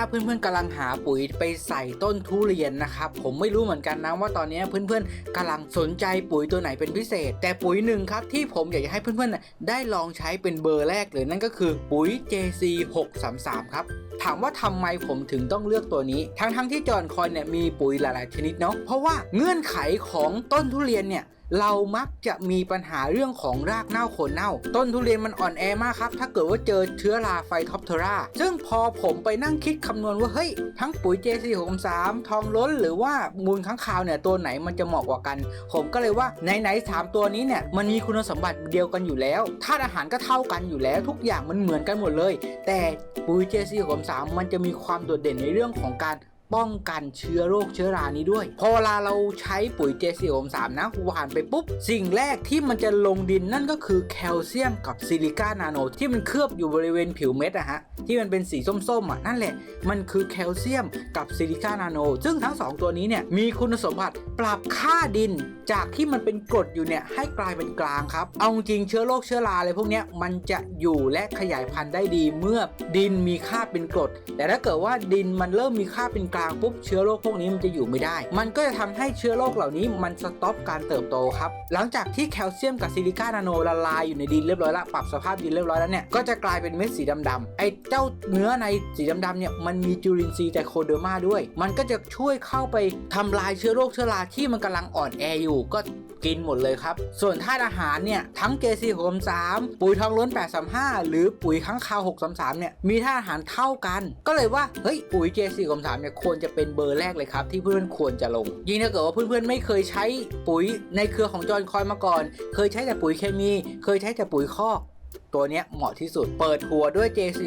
าเพื่อนๆกำลังหาปุ๋ยไปใส่ต้นทุเรียนนะครับ ผมไม่รู้เหมือนกันนะว่าตอนนี้เพื่อนๆกำลังสนใจปุ๋ยตัวไหนเป็นพิเศษ แต่ปุ๋ยหนึ่งครับที่ผมอยากจะให้เพื่อนๆได้ลองใช้เป็นเบอร์แรกเลยนั่นก็คือปุ๋ย JC 633ครับถามว่าทำไมผมถึงต้องเลือกตัวนี้ ทั้งๆที่จอห์นคอยเนี่ยมีปุ๋ยหลายๆชนิดเนาะเพราะว่าเงื่อนไขของต้นทุเรียนเนี่ย เรามักจะมีปัญหาเรื่องของรากเน่าโคนเน่า ต้นทุเรียนมันอ่อนแอมากครับ ถ้าเกิดว่าเจอเชื้อราไฟท็อปเทราซึ่งพอผมไปนั่งคิดคำนวณว่า เฮ้ย ทั้งปุ๋ย JC 6 3 ทองล้น หรือว่ามูลค้างคาวเนี่ย ตัวไหนมันจะเหมาะกว่ากัน ผมก็เลยว่าไหนๆสามตัวนี้เนี่ย มันมีคุณสมบัติเดียวกันอยู่แล้วธาตุอาหารก็เท่ากันอยู่แล้ว ทุกอย่างมันเหมือนกันหมดเลย แต่ปุ๋ย JC 6 3 มันจะมีความโดดเด่นในเรื่องของการ ป้องกันเชื้อโรคเชื้อรานี้ด้วย พอเวลาเราใช้ปุ๋ย JC 3 3นะหวานไปปุ๊บ สิ่งแรกที่มันจะลงดินนั่นก็คือแคลเซียมกับซิลิก้านาโนที่มันเคลือบอยู่บริเวณผิวเม็ดอะฮะที่มันเป็นสีส้มๆอะนั่นแหละ มันคือแคลเซียมกับซิลิก้านาโน ซึ่งทั้ง 2 ตัวนี้เนี่ยมีคุณสมบัติปรับค่าดินจากที่มันเป็นกรดอยู่เนี่ยให้กลายเป็นกลางครับ เอาจริงเชื้อโรคเชื้อราอะไรพวกนี้มันจะอยู่และขยายพันธุ์ได้ดีเมื่อดินมีค่าเป็นกรด แต่ถ้าเกิดว่าดินมันเริ่มมีค่าเป็นกลางปุ๊บเชื้อโรคพวกนี้มันจะอยู่ไม่ได้ มันก็จะทำให้เชื้อโรคเหล่านี้มันสต็อปการเติบโตครับหลังจากที่แคลเซียมกับซิลิก้านาโนละลายอยู่ในดินเรียบร้อยแล้วปรับสภาพดินเรียบร้อยแล้วเนี่ยก็จะกลายเป็นเม็ดสีดำๆไอ้เจ้าเนื้อในสีดำๆเนี่ยมันมีจุลินทรีย์ไตโคเดอร์มาด้วย มันก็จะช่วยเข้าไปทำลายเชื้อโรคเชื้อราที่มันกำลังอ่อนแออยู่ก็กินหมดเลยครับ ส่วนธาตุอาหารเนี่ย ทั้ง JC 633ปุ๋ยทองล้น835 หรือปุ๋ยค้างคาว633เนี่ย มีธาตุอาหารเท่ากัน ก็เลยว่า เฮ้ย ปุ๋ย JC 633เนี่ยควรจะเป็นเบอร์แรกเลยครับ ที่เพื่อนควรจะลง ยิ่งถ้าเกิดว่าเพื่อนๆไม่เคยใช้ปุ๋ยในเครือของจอห์นคอยมาก่อน เคยใช้แต่ปุ๋ยเคมี เคยใช้แต่ปุ๋ยคอกตัวนี้เหมาะที่สุด เปิดหัวด้วย JC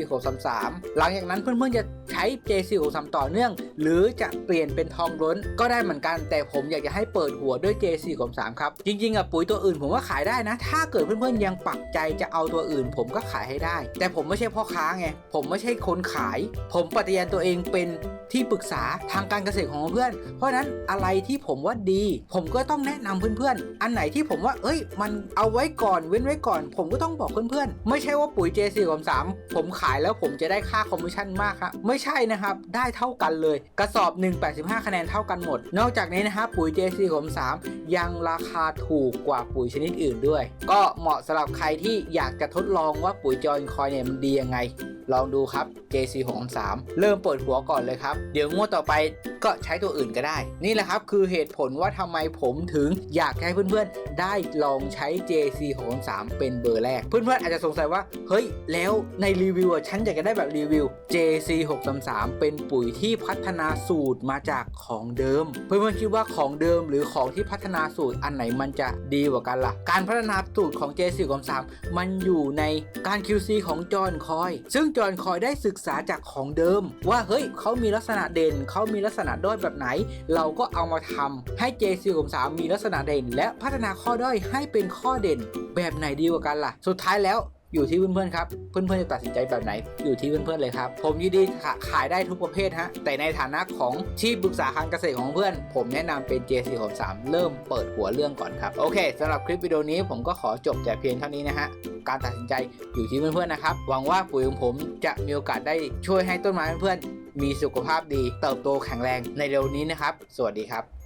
633 หลังจากนั้นเพื่อนๆจะใช้ JC 633 ต่อเนื่อง หรือจะเปลี่ยนเป็นทองล้นก็ได้เหมือนกัน แต่ผมอยากจะให้เปิดหัวด้วย JC 633 ครับ จริงๆอะปุ๋ยตัวอื่นผมว่าขายได้นะ ถ้าเกิดเพื่อนๆยังปักใจจะเอาตัวอื่น ผมก็ขายให้ได้ แต่ผมไม่ใช่พ่อค้าไง ผมไม่ใช่คนขาย ผมปฏิญาณตัวเองเป็นที่ปรึกษาทางการเกษตรของเพื่อน เพราะนั้นอะไรที่ผมว่าดี ผมก็ต้องแนะนำเพื่อนๆ อันไหนที่ผมว่า เอ้ย มันเอาไว้ก่อนเว้นไว้ก่อน ผมก็ต้องบอกเพื่อนๆไม่ใช่ว่าปุ๋ย J43 ผมขายแล้วผมจะได้ค่าคอมมิชชั่นมากครับไม่ใช่นะครับได้เท่ากันเลย กระสอบ 185 คะแนนเท่ากันหมด นอกจากนี้นะครับปุ๋ย JC 3ยังราคาถูกกว่าปุ๋ยชนิดอื่นด้วย ก็เหมาะสำหรับใครที่อยากจะทดลองว่าปุ๋ยจอยคอยเนี่ยมันดียังไงลองดูครับ JC 6 3เริ่มเปิดหัวก่อนเลยครับ เดี๋ยวงวดต่อไปก็ใช้ตัวอื่นก็ได้ นี่แหละครับคือเหตุผลว่าทำไมผมถึงอยากให้เพื่อนๆ ได้ลองใช้ JC 6 3เป็นเบอร์แรก เพื่อนๆอาจจะสงสัยว่า เฮ้ย แล้วในรีวิวฉันอยากจะได้แบบรีวิว JC 6 3เป็นปุ๋ยที่พัฒนาสูตรมาจากของเดิม เพื่อนๆคิดว่าของเดิมหรือของที่พัฒนาสูตรอันไหนมันจะดีกว่ากันล่ะ การพัฒนาสูตรของ JC 6 3มันอยู่ในการ QC ของจอห์นคอย ซึ่งจอห์นคอยได้ศึกษาจากของเดิม ว่าเฮ้ยเขามีลักษณะเด่นเขามีลักษณะด้อยแบบไหน เราก็เอามาทำให้ JC 6 3มีลักษณะเด่น และพัฒนาข้อด้อยให้เป็นข้อเด่น แบบไหนดีกว่ากันล่ะ สุดท้ายแล้วอยู่ที่เพื่อนๆครับ เพื่อนๆจะตัดสินใจแบบไหน อยู่ที่เพื่อนๆเลยครับ ผมยินดีขายได้ทุกประเภทฮะ แต่ในฐานะของที่ปรึกษาทางเกษตรของเพื่อน ผมแนะนำเป็น JC 6 3 เริ่มเปิดหัวเรื่องก่อนครับ โอเคสำหรับคลิปวิดีโอนี้ผมก็ขอจบแต่เพียงเท่านี้นะฮะ การตัดสินใจอยู่ที่เพื่อนๆนะครับ หวังว่าปุ๋ยของผมจะมีโอกาสได้ช่วยให้ต้นไม้เพื่อนๆมีสุขภาพดี เติบโตแข็งแรงในเร็วนี้นะครับ สวัสดีครับ